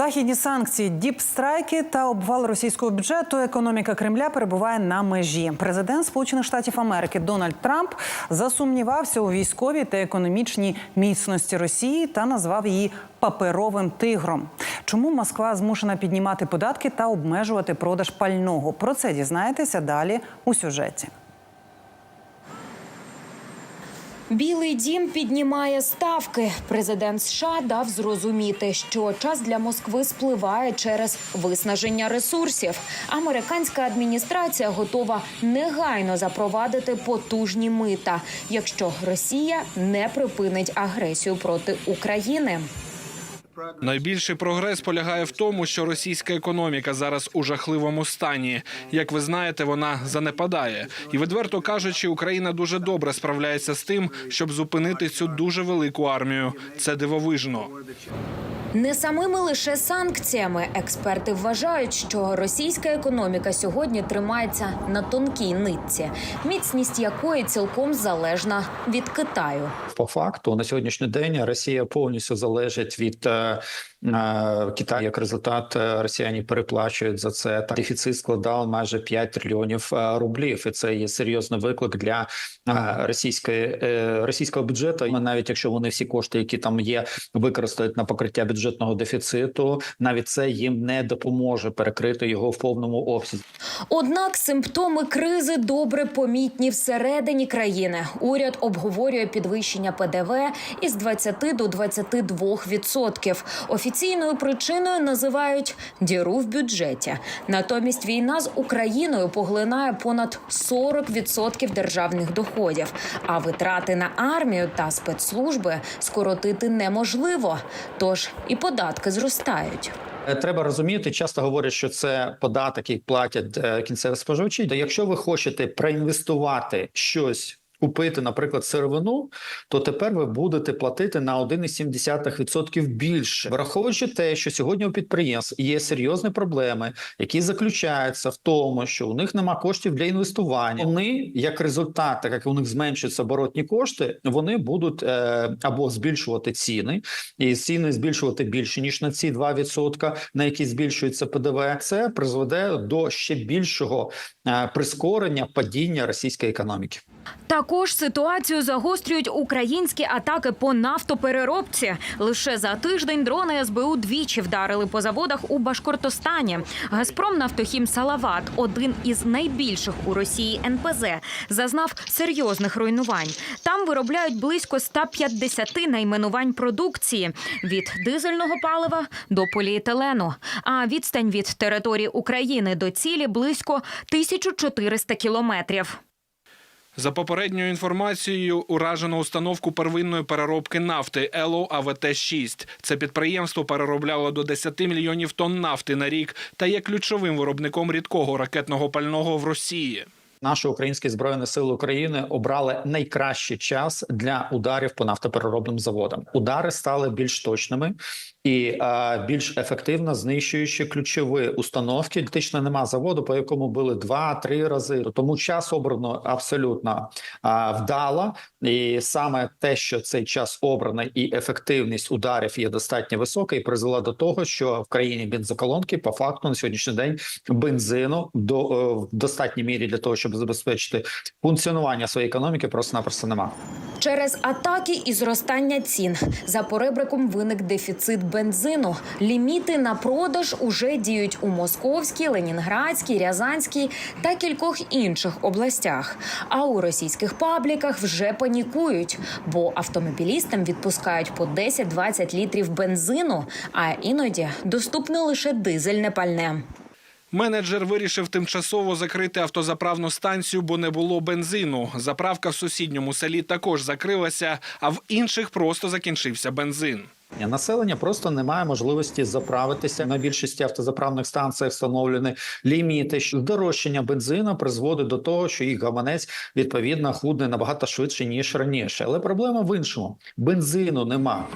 Західні санкції, діпстрайки та обвал російського бюджету. Економіка Кремля перебуває на межі. Президент Сполучених Штатів Америки Дональд Трамп засумнівався у військовій та економічній міцності Росії та назвав її паперовим тигром. Чому Москва змушена піднімати податки та обмежувати продаж пального? Про це дізнаєтеся далі у сюжеті. Білий дім піднімає ставки. Президент США дав зрозуміти, що час для Москви спливає через виснаження ресурсів. Американська адміністрація готова негайно запровадити потужні мита, якщо Росія не припинить агресію проти України. Найбільший прогрес полягає в тому, що російська економіка зараз у жахливому стані. Як ви знаєте, вона занепадає. І відверто кажучи, Україна дуже добре справляється з тим, щоб зупинити цю дуже велику армію. Це дивовижно. Не самими лише санкціями експерти вважають, що російська економіка сьогодні тримається на тонкій нитці, міцність якої цілком залежна від Китаю. По факту на сьогоднішній день Росія повністю залежить від е, е, Китаю. Як результат, е, росіяни переплачують за це. Та дефіцит складав майже 5 трильйонів е, рублів, і це є серйозний виклик для е, російської е, російського бюджету. Навіть якщо вони всі кошти, які там є, використають на покриття бюджетного дефіциту, навіть це їм не допоможе перекрити його в повному обсязі. Однак симптоми кризи добре помітні всередині країни. Уряд обговорює підвищення ПДВ із 20 до 22 відсотків. Офіційною причиною називають діру в бюджеті. Натомість війна з Україною поглинає понад 40 відсотків державних доходів. А витрати на армію та спецслужби скоротити неможливо. Тож і податки зростають. Е, Треба розуміти, часто говорять, що це податок, який платять е, кінцеві споживачі. Якщо ви хочете проінвестувати щось. Купити, наприклад, сировину, то тепер ви будете платити на 1,7% більше, враховуючи те, що сьогодні у підприємств є серйозні проблеми, які заключаються в тому, що у них нема коштів для інвестування. Вони, як результат, так як у них зменшуються оборотні кошти, вони будуть е, або збільшувати ціни, і ціни збільшувати більше ніж на ці 2%, на які збільшується ПДВ. Це призведе до ще більшого е, прискорення падіння російської економіки. Також ситуацію загострюють українські атаки по нафтопереробці. Лише за тиждень дрони СБУ двічі вдарили по заводах у Башкортостані. Газпром Нафтохім Салават, один із найбільших у Росії НПЗ, зазнав серйозних руйнувань. Там виробляють близько 150 найменувань продукції від дизельного палива до поліетилену. А відстань від території України до цілі близько 1400 кілометрів. За попередньою інформацією, уражено установку первинної переробки нафти ЕЛО АВТ 6 Це підприємство переробляло до 10 мільйонів тонн нафти на рік та є ключовим виробником рідкого ракетного пального в Росії. Наші українські збройні сили України обрали найкращий час для ударів по нафтопереробним заводам. Удари стали більш точними і е, більш ефективно знищуючи ключові установки. Фактично нема заводу, по якому били два-три рази. Тому час обрано абсолютно е, вдало, і саме те, що цей час обраний і ефективність ударів є достатньо висока, і призвела до того, що в країні бензоколонки по факту на сьогоднішній день бензину до е, в достатній мірі для того, щоб забезпечити функціонування своєї економіки, просто-напросто немає. Через атаки і зростання цін за поребриком виник дефіцит бензину. Ліміти на продаж уже діють у Московській, Ленінградській, Рязанській та кількох інших областях. А у російських пабліках вже панікують, бо автомобілістам відпускають по 10-20 літрів бензину, а іноді доступне лише дизельне пальне. Менеджер вирішив тимчасово закрити автозаправну станцію, бо не було бензину. Заправка в сусідньому селі також закрилася, а в інших просто закінчився бензин. Населення просто не має можливості заправитися. На більшості автозаправних станціях встановлені ліміти. що Здорожчання бензину призводить до того, що їх гаманець відповідно худне набагато швидше ніж раніше. Але проблема в іншому: бензину нема.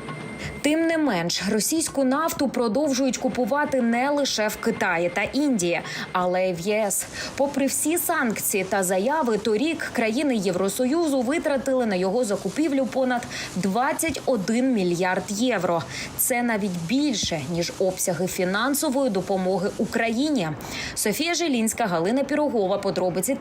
Тим менш, російську нафту продовжують купувати не лише в Китаї та Індії, але й в ЄС. Попри всі санкції та заяви, торік країни Євросоюзу витратили на його закупівлю понад 21 мільярд євро. Це навіть більше ніж обсяги фінансової допомоги Україні. Софія Желінська, Галина Пірогова. Подробиці